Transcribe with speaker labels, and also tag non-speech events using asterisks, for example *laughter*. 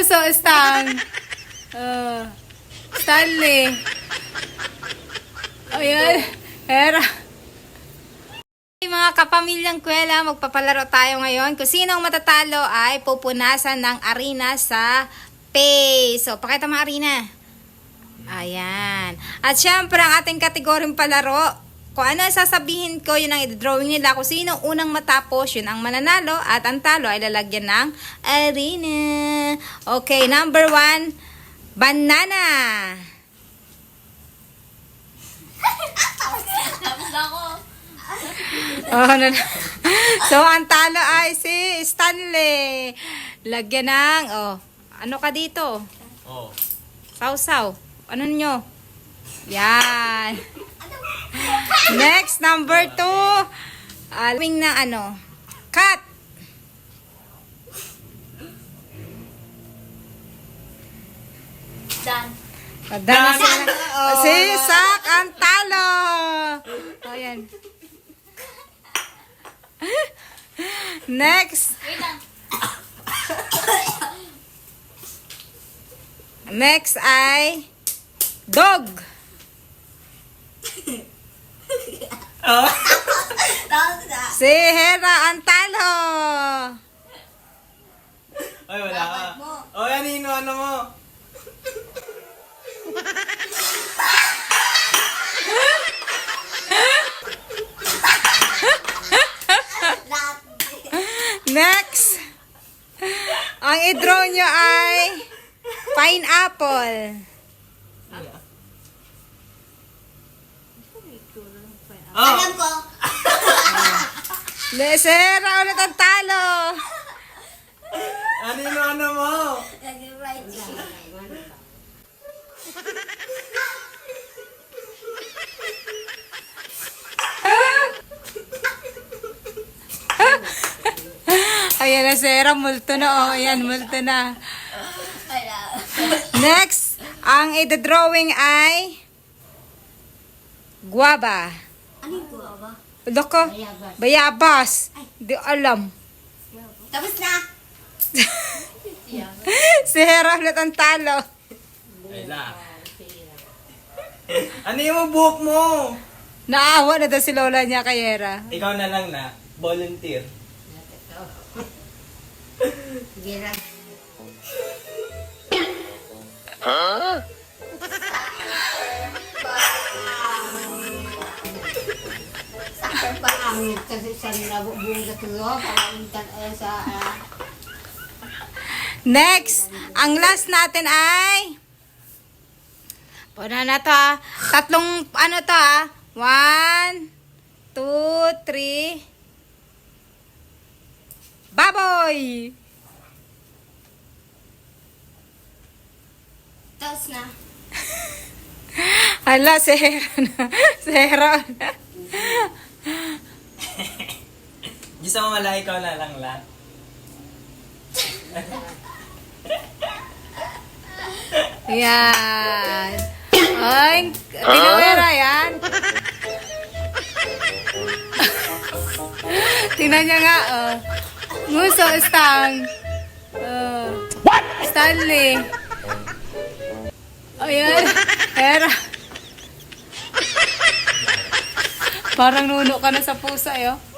Speaker 1: So, Stan. Uh, Stanley. Ayan. Hera. Mga kapamilyang kwela, magpapalaro tayo ngayon. Kung sino ang matatalo ay pupunasan ng arena sa pay. So, pakita mo arena. Ayan. At syempre, ang ating kategoryang palaro, kung ano ang sasabihin ko, yun ang i-drawing nila. Kung sino ang unang matapos, yun ang mananalo. At ang talo ay lalagyan ng arena. Okay, number one, banana.
Speaker 2: Tapos ako.
Speaker 1: Oh, ano na. so, ang talo ay si Stanley. Lagyan ng, oh, ano ka dito?
Speaker 3: Oh.
Speaker 1: Sausaw. Ano nyo? Yan. Next, number two. Alaming na ano. Cut.
Speaker 2: Done.
Speaker 1: Padala sila. Si Sak ang talo. O, yan. Next.
Speaker 2: Wait lang.
Speaker 1: Next ay dog.
Speaker 2: Na. *laughs*
Speaker 1: Si Hera ang talo.
Speaker 3: Ay, wala ka. Oh, yan yung ano mo.
Speaker 1: Next. Ang i-draw nyo ay pineapple.
Speaker 3: Oh,
Speaker 2: Alam ko. *laughs*
Speaker 1: Le- Si Hera ulit ang talo.
Speaker 3: ano yung ano mo?
Speaker 2: Nag-right siya.
Speaker 1: Ayan na Hera, multo na oh. Ayan, multo na. Next, ang i-drawing ay guava.
Speaker 2: Ano yung kuha ba?
Speaker 1: Loko, bayabas. Di alam.
Speaker 2: Tapos na. *laughs*
Speaker 1: si Hera ulit ang talo.
Speaker 3: Ay, la. ano yung buhok mo?
Speaker 1: Naawa na daw si Lola niya kay Hera.
Speaker 3: Ikaw na lang na. Volunteer.
Speaker 4: Paangit kasi sa nabubuong sa tulo, paangit eh, sa ah,
Speaker 1: Next, ang last natin ay Puna na to ah. Tatlong ano to ah. One, two, three. Baboy!
Speaker 2: Tapos na. *laughs*
Speaker 1: Hala, si Hera na. *laughs* Si Hera na.
Speaker 3: Diyos mo wala, ikaw na lang la.
Speaker 1: Yan. Ay, tinawera yan. Tingnan niya nga, oh. Nguso, Stang. Oh. What? Stanley. Ayan. Hera. Parang nuno ka na sa pusa, eh, oh.